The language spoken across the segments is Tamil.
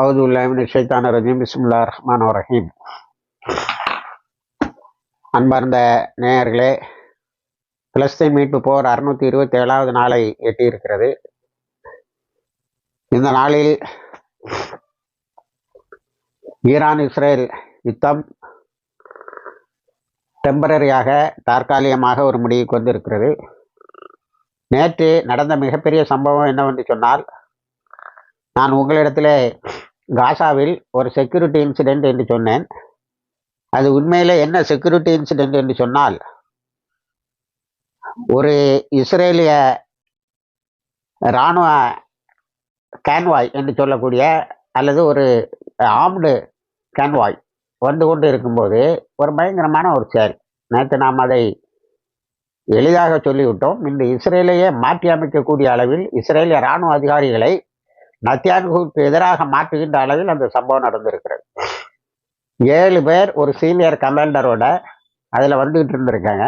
அவுது உல்லாமின் ஷைத்தான ரஜீம். பிஸ்முல்லா ரஹ்மான் ரஹீம். அன்பார்ந்த நேயர்களே பிலஸ்தீன் மீட்பு போர் அறுநூத்தி இருபத்தி ஏழாவது நாளை எட்டியிருக்கிறது. இந்த நாளில் ஈரான் இஸ்ரேல் யுத்தம் டெம்பரரியாக தற்காலிகமாக ஒரு முடிவுக்கு வந்திருக்கிறது. நேற்று நடந்த மிகப்பெரிய சம்பவம் என்னவென்று சொன்னால் நான் உங்களிடத்தில் காசாவில் ஒரு செக்யூரிட்டி இன்சிடென்ட் என்று சொன்னேன். அது உண்மையில் என்ன செக்யூரிட்டி இன்சிடென்ட் என்று சொன்னால் ஒரு இஸ்ரேலிய இராணுவ கேன்வாய் என்று சொல்லக்கூடிய அல்லது ஒரு ஆம்டு கேன்வாய் வந்து கொண்டு இருக்கும்போது ஒரு பயங்கரமான ஒரு செயல். நேற்று நாம் அதை எளிதாக சொல்லிவிட்டோம். இந்த இஸ்ரேலையே மாற்றி அமைக்கக்கூடிய அளவில் இஸ்ரேலிய இராணுவ அதிகாரிகளை நத்தியான்குக்கு எதிராக மாற்றுகின்ற அளவில் அந்த சம்பவம் நடந்திருக்கிறது. ஏழு பேர் ஒரு சீனியர் கமாண்டரோட அதில் வந்துகிட்டு இருந்திருக்காங்க.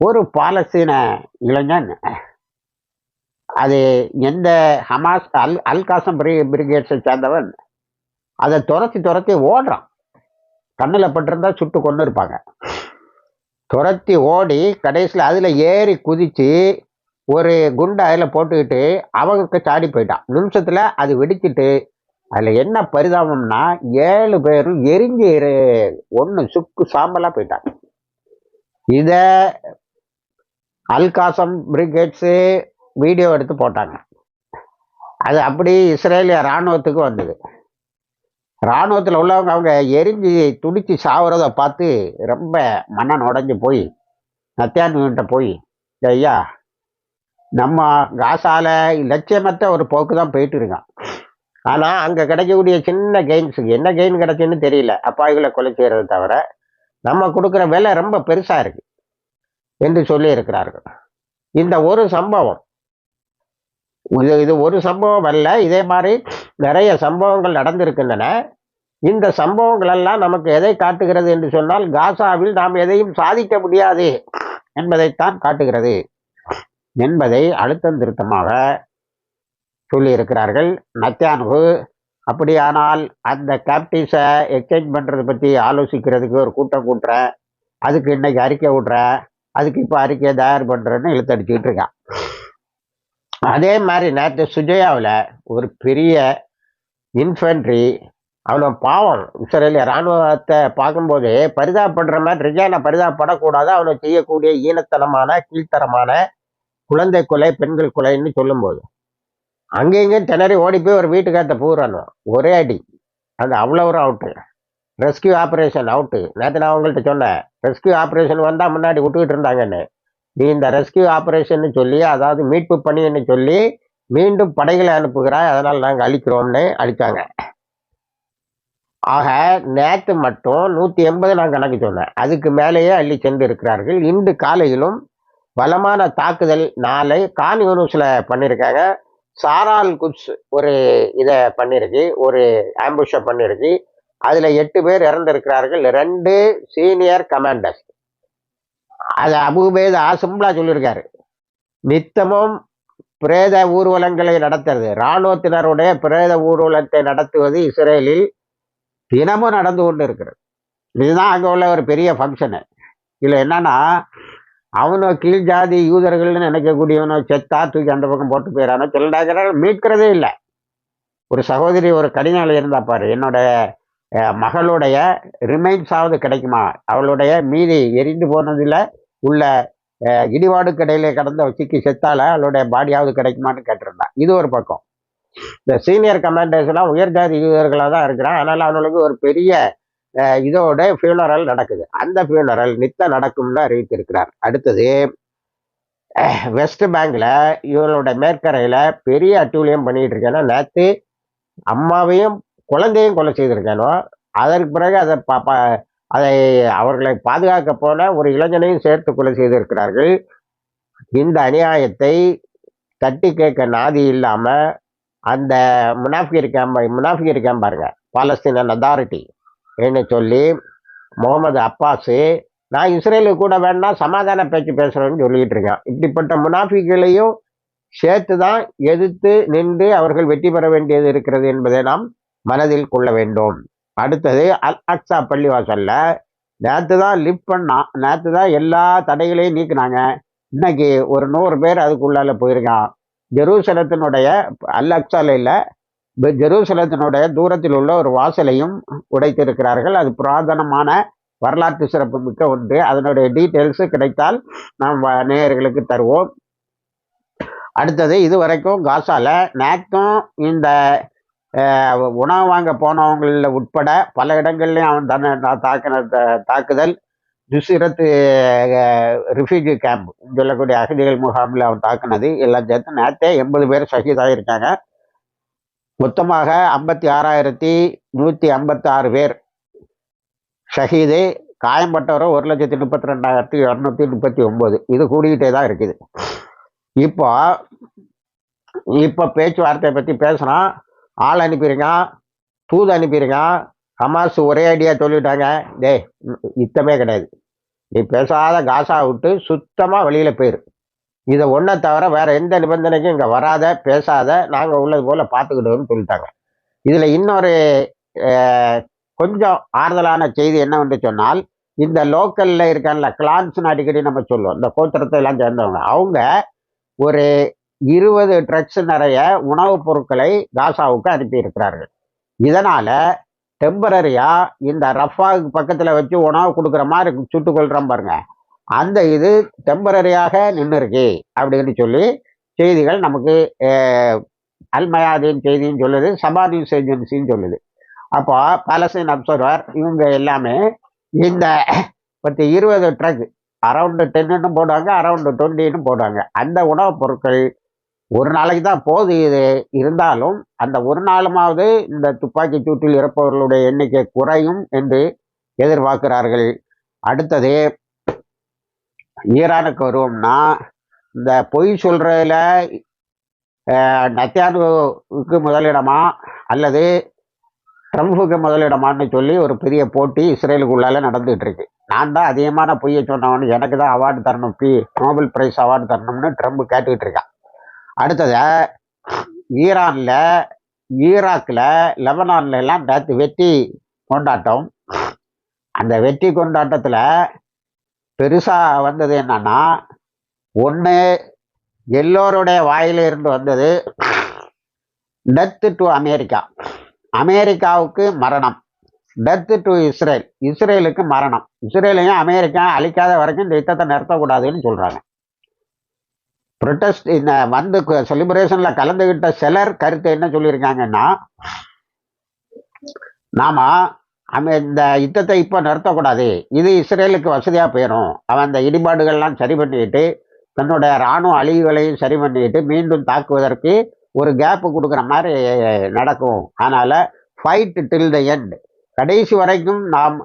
ஒரு பாலஸ்தீன இளைஞன் அது எந்த ஹமாஸ் அல் அல்காசம் பிரி பிரிகேட்ஸை சேர்ந்தவன் அதை துரத்தி துரத்தி ஓடுறான். கண்ணில் பட்டிருந்தா சுட்டு கொண்டு இருப்பாங்க துரத்தி ஓடி கடைசியில் அதில் ஏறி குதித்து ஒரு குண்டை அதில் போட்டுக்கிட்டு அவங்க சாடி போயிட்டான். நிமிஷத்தில் அது வெடிச்சிட்டு அதில் என்ன பரிதாபம்னா ஏழு பேரும் எரிஞ்சு ஒன்று சுக்கு சாம்பலாக போயிட்டாங்க. இதை அல்காசம் பிரிகேட்ஸு வீடியோ எடுத்து போட்டாங்க. அது அப்படி இஸ்ரேலிய இராணுவத்துக்கு வந்தது. இராணுவத்தில் உள்ளவங்க அவங்க எரிஞ்சு துடிச்சு சாவுறத பார்த்து ரொம்ப மன்னன் உடஞ்சி போய் நத்தியான்கிட்ட போய் ஐயா நம்ம காசால லட்சியமற்ற ஒரு போக்கு தான் போயிட்டு இருக்கான் ஆனால் அங்கே கிடைக்கக்கூடிய சின்ன கெயின்ஸுக்கு என்ன கெயின் கிடைச்சுன்னு தெரியல. அப்பாய்களை கொலை செய்கிறத தவிர நம்ம கொடுக்குற விலை ரொம்ப பெருசாக இருக்குது என்று சொல்லியிருக்கிறார்கள். இந்த ஒரு சம்பவம் இது இது ஒரு சம்பவம் அல்ல இதே மாதிரி நிறைய சம்பவங்கள் நடந்திருக்கின்றன. இந்த சம்பவங்களெல்லாம் நமக்கு எதை காட்டுகிறது என்று சொன்னால் காசாவில் நாம் எதையும் சாதிக்க முடியாது என்பதைத்தான் காட்டுகிறது. என்பதை அழுத்தம் திருத்தமாக சொல்லியிருக்கிறார்கள். நத்தியானுகு அப்படியானால் அந்த கேப்டிவ்ஸை எக்ஸ்சேஞ்ச் பண்ணுறதை பற்றி ஆலோசிக்கிறதுக்கு ஒரு கூட்டம் கூட்டுறேன் அதுக்கு இன்னைக்கு அறிக்கை விட்றேன் அதுக்கு இப்போ அறிக்கையை தயார் பண்ணுறேன்னு இழுத்தடிச்சுக்கிட்டு இருக்கான். அதே மாதிரி நேற்று சுஜயாவில் ஒரு பெரிய இன்ஃபென்ட்ரி அவனை பாவம் இஸ்ரேலிய இராணுவத்தை பார்க்கும்போது பரிதாபப்படுற மாதிரி ரிஜானை பரிதாபப்படக்கூடாது அவனை செய்யக்கூடிய ஈனத்தனமான கீழ்த்தரமான குழந்தை கொலை பெண்கள் கொலைன்னு சொல்லும்போது. அங்கேயும் திணறி ஓடி போய் ஒரு வீட்டுக்காரத்தை பூரானோம் ஒரே அடி. அது அவ்வளோ ஒரு அவுட்டு ரெஸ்கியூ ஆப்ரேஷன் அவுட்டு நேற்று நான் அவங்கள்ட்ட சொன்னேன். ரெஸ்கியூ ஆப்ரேஷன் வந்தால் முன்னாடி விட்டுக்கிட்டு இருந்தாங்கன்னு. நீ இந்த ரெஸ்கியூ ஆப்ரேஷன் சொல்லி அதாவது மீட்பு பணின்னு சொல்லி மீண்டும் படைகளை அனுப்புகிறாய். அதனால் நாங்கள் அழிக்கிறோம்னு அழித்தாங்க ஆக நேற்று மட்டும் நூற்றி எண்பது நான் கணக்கு சொன்னேன். அதுக்கு மேலேயே அள்ளி சென்று இருக்கிறார்கள். இன்று காலையிலும் பலமான தாக்குதல் நாளை கான் யூனிவர்ஸில் பண்ணியிருக்காங்க சாரால் குட்ஸ் ஒரு இதை பண்ணியிருக்கு ஒரு ஆம்புஷை பண்ணியிருக்கு அதில் எட்டு பேர் இறந்திருக்கிறார்கள் ரெண்டு சீனியர் கமாண்டர்ஸ். அது அபுபேத ஆசிம்லா சொல்லியிருக்காரு நித்தமும் பிரேத ஊர்வலங்களை நடத்துறது. இராணுவத்தினருடைய பிரேத ஊர்வலத்தை நடத்துவது இஸ்ரேலில் தினமும் நடந்து கொண்டு இருக்கிறது இதுதான் அங்கே உள்ள ஒரு பெரிய ஃபங்க்ஷனு இதில் என்னன்னா அவனோ கீழ் ஜாதி யூதர்கள்னு நினைக்கக்கூடியவனோ செத்தா தூக்கி அந்த பக்கம் போட்டு போயிடானோ சொல்லடாக்கிறாங்க மீட்கிறதே இல்லை. ஒரு சகோதரி ஒரு கடினால இருந்தா பாரு என்னோட மகளுடைய ரிமைன்ஸாவது கிடைக்குமா? அவளுடைய மீதி எரிந்து போனதில் உள்ள இடிபாடு கடையில கடந்த சிக்கி செத்தால அவளுடைய பாடியாவது கிடைக்குமான்னு கேட்டிருந்தான் இது ஒரு பக்கம். இந்த சீனியர் கமாண்டர்ஸ்லாம் உயர்ஜாதி யூதர்களாக தான் இருக்கிறான். அதனால் அவனுக்கு ஒரு பெரிய இதோட ஃபியூனரல் நடக்குது. அந்த ஃபியூனரல் நித்த நடக்கும்னு அறிவித்திருக்கிறார். அடுத்தது வெஸ்ட் பேங்கில் இவரோட மேற்கரையில் பெரிய அட்டூழியம் பண்ணிட்டு இருக்கேன்னா நேற்று அம்மாவையும் குழந்தையும் கொலை செய்திருக்கானோ அதற்கு பிறகு அதை பாப்பா அதை அவர்களை பாதுகாக்க போன ஒரு இளைஞனையும் சேர்த்து கொலை செய்திருக்கிறார்கள். இந்த அநியாயத்தை தட்டி கேட்க நாதி இல்லாமல் அந்த முனாஃபிகர் கேம்ப முனாஃபிகர் கேம்ப் பாருங்க பாலஸ்தீனன் அத்தாரிட்டி என்று சொல்லி முகமது அப்பாஸு நான் இஸ்ரேலுக்கு கூட வேணா சமாதான பேச்சு பேசுகிறேன்னு சொல்லிக்கிட்டு இருக்கேன். இப்படிப்பட்ட முனாஃபிகளையும் சேர்த்து தான் எதிர்த்து நின்று அவர்கள் வெற்றி பெற வேண்டியது இருக்கிறது என்பதை நாம் மனதில் கொள்ள வேண்டும். அடுத்தது அல் அக்ஸா பள்ளிவாசல்ல நேற்று தான் லிஃப்ட் பண்ணான் நேற்று தான் எல்லா தடைகளையும் நீக்கினாங்க. இன்னைக்கு ஒரு நூறு பேர் அதுக்குள்ளால போயிருக்கான். ஜெருசலத்தினுடைய அல் அக்ஸால ஜெருசலத்தினுடைய தூரத்தில் உள்ள ஒரு வாசலையும் உடைத்திருக்கிறார்கள். அது புராதனமான வரலாற்று சிறப்பு மிக்க ஒன்று. அதனுடைய டீட்டெயில்ஸ் கிடைத்தால் நாம் நேயர்களுக்கு தருவோம். அடுத்தது இது வரைக்கும் காசால நேற்றும் இந்த உணவு வாங்க போனவங்களில் உட்பட பல இடங்கள்லையும் அவன் தன்னை நான் தாக்கின த- தாக்குதல். துசிரத்து ரிஃப்யூஜி கேம்ப் சொல்லக்கூடிய அகதிகள் முகாமில் அவன் தாக்குனது. எல்லாம் சேர்த்து நேற்றே எண்பது பேர் சகிதாயிருக்காங்க மொத்தமாக ஐம்பத்தி ஆறாயிரத்தி நூற்றி ஐம்பத்தி ஆறு பேர். ஷஹீது காயம்பட்டவரோ ஒரு லட்சத்தி முப்பத்தி ரெண்டாயிரத்தி இரநூத்தி முப்பத்தி ஒம்பது. இது கூடிக்கிட்டே தான் இருக்குது. இப்போ இப்போ பேச்சுவார்த்தையை பற்றி பேசுகிறோம் ஆள் அனுப்பியிருக்கான் தூது அனுப்பியிருக்கான் ஹமாஸ் ஒரே ஐடியா சொல்லிட்டாங்க. டேய் இத்தமே கிடையாது. நீ பேசாத காசா விட்டு சுத்தமாக வெளியில் போயிரு. இதை ஒன்றை தவிர வேற எந்த நிபந்தனைக்கும் இங்கே வராத பேசாத நாங்கள் உள்ளது போல் பார்த்துக்கிட்டோம்னு சொல்லிட்டாங்க. இதில் இன்னொரு கொஞ்சம் ஆறுதலான செய்தி என்னவென்று சொன்னால் இந்த லோக்கலில் இருக்கான்ல கிளான்ஸ்னு அடிக்கடி நம்ம சொல்லுவோம். இந்த கோத்திரத்தை எல்லாம் சேர்ந்தவங்க. அவங்க ஒரு இருபது ட்ரக்ஸ் நிறைய உணவுப் பொருட்களை காசாவுக்கு அனுப்பி இருக்கிறார்கள் டெம்பரரியாக இந்த ரஃபாவுக்கு பக்கத்தில் வச்சு உணவு கொடுக்குற மாதிரி சுட்டு கொள்றோம் பாருங்கள் அந்த இது டெம்பரரியாக நின்று இருக்கு அப்படின்னு சொல்லி செய்திகள் நமக்கு அல்மயாதீன் செய்தின்னு சொல்லுது சபா நியூஸ் ஏஜென்சின்னு சொல்லுது. அப்போ பாலஸ்தீன் அப்சர்வர் இவங்க எல்லாமே இந்த பத்து இருபது ட்ரக் அரௌண்டு டென்னு போடுவாங்க அரௌண்டு டுவெண்ட்டின்னு போடுவாங்க. அந்த உணவுப் பொருட்கள் ஒரு நாளைக்கு தான் போது இது. இருந்தாலும் அந்த ஒரு நாளுமாவது இந்த துப்பாக்கி சூட்டில் இறப்பவர்களுடைய எண்ணிக்கை குறையும் என்று எதிர்பார்க்கிறார்கள். அடுத்தது ஈரானுக்கு வருவோம்னா இந்த பொய் சொல்றதுல நத்தியானுக்கு முதலிடமா அல்லது ட்ரம்புக்கு முதலிடமான்னு சொல்லி ஒரு பெரிய போட்டி இஸ்ரேலுக்குள்ளால நடந்துகிட்டு இருக்கு. நான் தான் அதிகமான பொய்யை சொன்னவனு. எனக்கு தான் அவார்டு தரணும். பி நோபல் பிரைஸ் அவார்டு தரணும்னு ட்ரம்ப் கேட்டுக்கிட்டு இருக்கான். அடுத்தது ஈரான்ல ஈராக்ல லெபனான்ல எல்லாம் நேற்று வெற்றி கொண்டாட்டம். அந்த வெற்றி கொண்டாட்டத்துல பெருசாக வந்தது என்னன்னா ஒன்று எல்லோருடைய வாயிலிருந்து வந்தது டெத்து டு அமெரிக்கா அமெரிக்காவுக்கு மரணம். டெத்து டு இஸ்ரேல் இஸ்ரேலுக்கு மரணம். இஸ்ரேலையும் அமெரிக்கா அழிக்காத வரைக்கும் இந்த யுத்தத்தை நிறுத்தக்கூடாதுன்னு சொல்கிறாங்க ப்ரொட்டஸ்ட் இந்த வந்து செலிப்ரேஷனில் கலந்துகிட்ட சிலர் கருத்து என்ன சொல்லியிருக்காங்கன்னா நாம அமே இந்த யுத்தத்தை இப்போ நிறுத்தக்கூடாது. இது இஸ்ரேலுக்கு வசதியாக போயிடும் அவன் அந்த இடிபாடுகள்லாம் சரி பண்ணிட்டு தன்னுடைய இராணுவ அழிவுகளையும் சரி பண்ணிட்டு மீண்டும் தாக்குவதற்கு ஒரு கேப்பு கொடுக்குற மாதிரி நடக்கும். அதனால் ஃபைட் டில் த எண்ட் கடைசி வரைக்கும் நாம்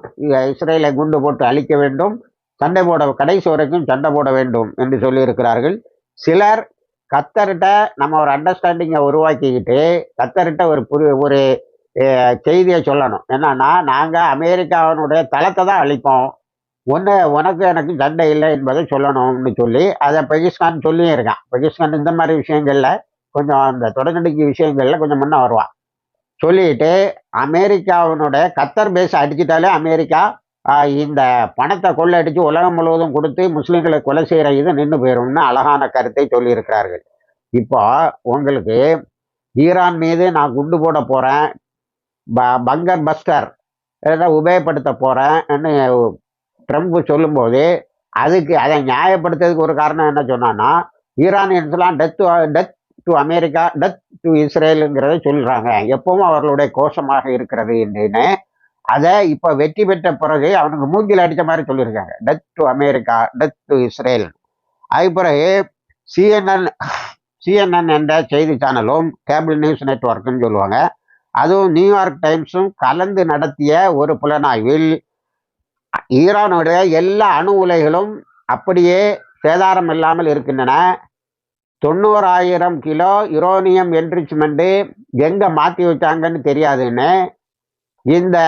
இஸ்ரேலை குண்டு போட்டு அழிக்க வேண்டும். சண்டை போட கடைசி வரைக்கும் சண்டை போட வேண்டும் என்று சொல்லியிருக்கிறார்கள். சிலர் கத்தர்கிட்ட நம்ம ஒரு அண்டர்ஸ்டாண்டிங்கை உருவாக்கிக்கிட்டு கத்தர்கிட்ட ஒரு புது ஒரு செய்தியை சொல்லணும். என்னன்னா நாங்கள் அமெரிக்காவினுடைய தளத்தை தான் அழிப்போம். ஒன்று உனக்கு எனக்கு சண்டை இல்லை என்பதை சொல்லணும்னு சொல்லி அதை பகிஷ்கான் சொல்லியும் இருக்கான். பகிஷ்கான் இந்த மாதிரி விஷயங்களில் கொஞ்சம் அந்த தொடர்நடிக்கை விஷயங்களில் கொஞ்சம் முன்ன வருவான் சொல்லிட்டு அமெரிக்காவினுடைய கத்தர் பேஸ் அடிச்சிட்டாலே அமெரிக்கா இந்த பணத்தை கொள்ளடிச்சு உலகம் முழுவதும் கொடுத்து முஸ்லீம்களை கொலை செய்கிற இது நின்று போயிடும்னு அழகான கருத்தை சொல்லியிருக்கிறார்கள். இப்போ உங்களுக்கு ஈரான் மீது நான் குண்டு போட போகிறேன் ப பங்கர் பஸ்டர் ஏதாவது உபயோகப்படுத்த போகிறேன்னு ட்ரம்ப் சொல்லும்போது அதுக்கு அதை நியாயப்படுத்துறதுக்கு ஒரு காரணம் என்ன சொன்னான்னா ஈரானியன்ஸ்லாம் death death to America death to இஸ்ரேலுங்கிறத சொல்கிறாங்க எப்பவும் அவர்களுடைய கோஷமாக இருக்கிறது என்று அதை இப்போ வெற்றி பெற்ற பிறகு அவனுக்கு மூங்கில் அடித்த மாதிரி சொல்லியிருக்காங்க. Death to America death to Israel அதுக்கு பிறகு சிஎன்என் சிஎன்என் என்ற செய்தி சேனலும் கேபிள் நியூஸ் நெட்வொர்க்குன்னு சொல்லுவாங்க. அதுவும் நியூயார்க் டைம்ஸும் கலந்து நடத்திய ஒரு புலனாய்வில் ஈரானுடைய எல்லா அணு உலைகளும் அப்படியே சேதாரம் இல்லாமல் இருக்கின்றன. தொண்ணூறாயிரம் கிலோ யுரோனியம் என்ரிச்மெண்ட்டு எங்கே மாற்றி வச்சாங்கன்னு தெரியாதுன்னு. இந்த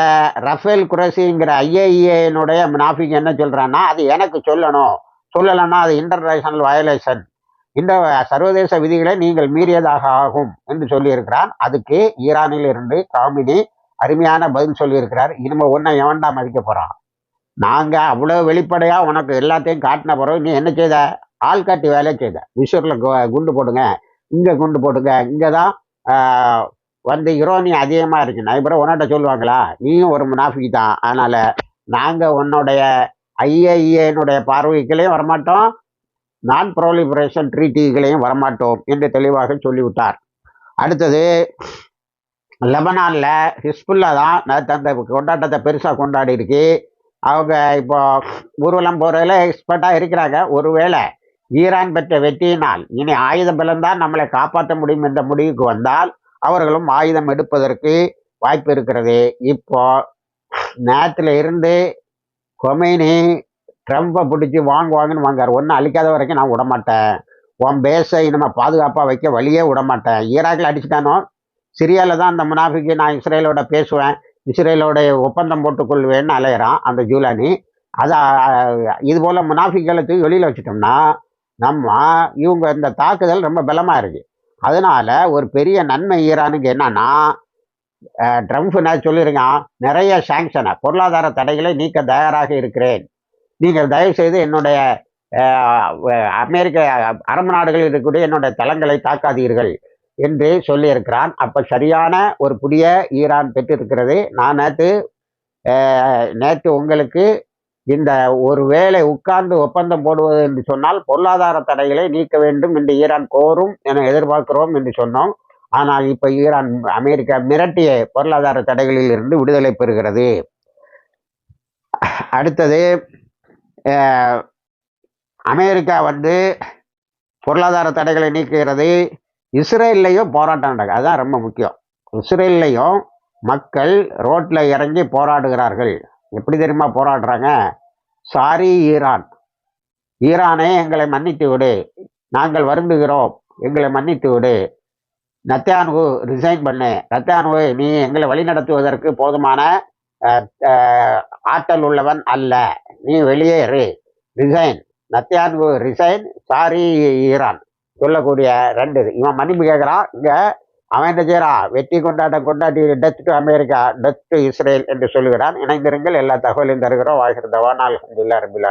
ரஃபேல் குரசிங்கிற ஐஏஇஏனுடைய முனாஃபிக் என்ன சொல்கிறான்னா அது எனக்கு சொல்லணும். சொல்லலைன்னா அது இன்டர்நேஷனல் வயலேஷன் இந்த சர்வதேச விதிகளை நீங்கள் மீறியதாக ஆகும் என்று சொல்லியிருக்கிறான் அதுக்கு ஈரானில் இருந்து காமினி அருமையான பதில் சொல்லியிருக்கிறார். இனிமே ஒன்றை எவன்டா மதிக்க போறான் நாங்க அவ்வளவு வெளிப்படையா உனக்கு எல்லாத்தையும் காட்டின பிறகு நீ என்ன செய்த? ஆள் காட்டி வேலையை செய்த. விசுவரில் குண்டு போடுங்க. இங்க குண்டு போடுங்க. இங்கே தான் வந்து இரோனி அதிகமா இருக்கு. நைபரை உன்னிட்ட சொல்லுவாங்களா? நீயும் ஒரு முனாஃபிக் தான் அதனால நாங்க உன்னுடைய ஐஏஏனுடைய பார்வைகளையும் வரமாட்டோம். நான் ப்ரோலிபரேஷன் ட்ரீட்டிகளையும் வரமாட்டோம் என்று தெளிவாக சொல்லிவிட்டார். அடுத்தது லெபனானில் ஹிஸ்புல்லா தான் அந்த கொண்டாட்டத்தை பெருசாக கொண்டாடி இருக்கு அவங்க இப்போ ஊர்வலம் போகிறதில் எக்ஸ்பர்ட்டாக இருக்கிறாங்க. ஒருவேளை ஈரான் பெற்ற வெற்றியினால் இனி ஆயுத பலம் நம்மளை காப்பாற்ற முடியும் என்ற முடிவுக்கு வந்தால் அவர்களும் ஆயுதம் எடுப்பதற்கு வாய்ப்பு இருக்கிறது. இப்போ நேரத்தில் இருந்து கொமைனி ட்ரம்ப்பை பிடிச்சி வாங்குவாங்கன்னு வாங்கார். ஒன்றும் அழிக்காத வரைக்கும் நான் விடமாட்டேன். உன் பேஸை நம்ம பாதுகாப்பாக வைக்க வழியே விடமாட்டேன். ஈராக்கில் அடிச்சுட்டானோ? சிரியாவில் தான் அந்த முனாஃபிக்கு நான் இஸ்ரேலோட பேசுவேன். இஸ்ரேலோடைய ஒப்பந்தம் போட்டுக்கொள்வேன்னு அலையிறான் அந்த ஜூலானி. அதை இது போல் முனாஃபிக்களை தூக்கி வெளியில் வச்சுட்டோம்னா நம்ம இவங்க இந்த தாக்குதல் ரொம்ப பலமாக இருக்குது அதனால் ஒரு பெரிய நன்மை ஈரானுக்கு என்னன்னா ட்ரம்ப் நான் சொல்லியிருக்கான் நிறைய சாங்ஷனை பொருளாதார தடைகளை நீக்க தயாராக இருக்கிறேன். நீங்கள் தயவு செய்து என்னுடைய அமெரிக்க அரபு நாடுகளில் இருக்கக்கூடிய என்னுடைய தளங்களை தாக்காதீர்கள் என்று சொல்லியிருக்கிறான். அப்போ சரியான ஒரு புதிய ஈரான் பெற்றிருக்கிறது. நான் நேற்று நேற்று உங்களுக்கு இந்த ஒரு வேளை உட்கார்ந்து ஒப்பந்தம் போடுவது என்று சொன்னால் பொருளாதார தடைகளை நீக்க வேண்டும் என்று ஈரான் கோரும் என எதிர்பார்க்கிறோம் என்று சொன்னோம். ஆனால் இப்போ ஈரான் அமெரிக்கா மிரட்டிய பொருளாதார தடைகளில் இருந்து விடுதலை பெறுகிறது. அடுத்தது அமெரிக்கா வந்து பொருளாதார தடைகளை நீக்குகிறது. இஸ்ரேல்லையும் போராட்டம் நடக்குது. அதுதான் ரொம்ப முக்கியம். இஸ்ரேல்லையும் மக்கள் ரோட்டில் இறங்கி போராடுகிறார்கள். எப்படி தெரியுமா போராடுறாங்க? Sorry Iran. ஈரானே எங்களை மன்னித்து விடு. நாங்கள் வருந்துகிறோம். எங்களை மன்னித்து விடு. நத்தியானுகு ரிசைன் பண்ணு. நத்தியானுவு நீ எங்களை வழிநடத்துவதற்கு போதுமான ஆற்றல் உள்ளவன் அல்ல. நீ வெளியேறு ரிசைன் நத்தியான் ரிசைன் சாரி ஈரான். சொல்லக்கூடிய ரெண்டு இது. இவன் மன்னிப்பு கேட்குறான் இங்கே அவன் என்ன செய்கிறான் வெற்றி கொண்டாட்டம் கொண்டாடி death to America death to Israel என்று சொல்லுகிறான். இணைந்திருங்கள். எல்லா தகவலையும் தருகிறோம். வாழ்கிறதவா நாள் இல்லை ரபில்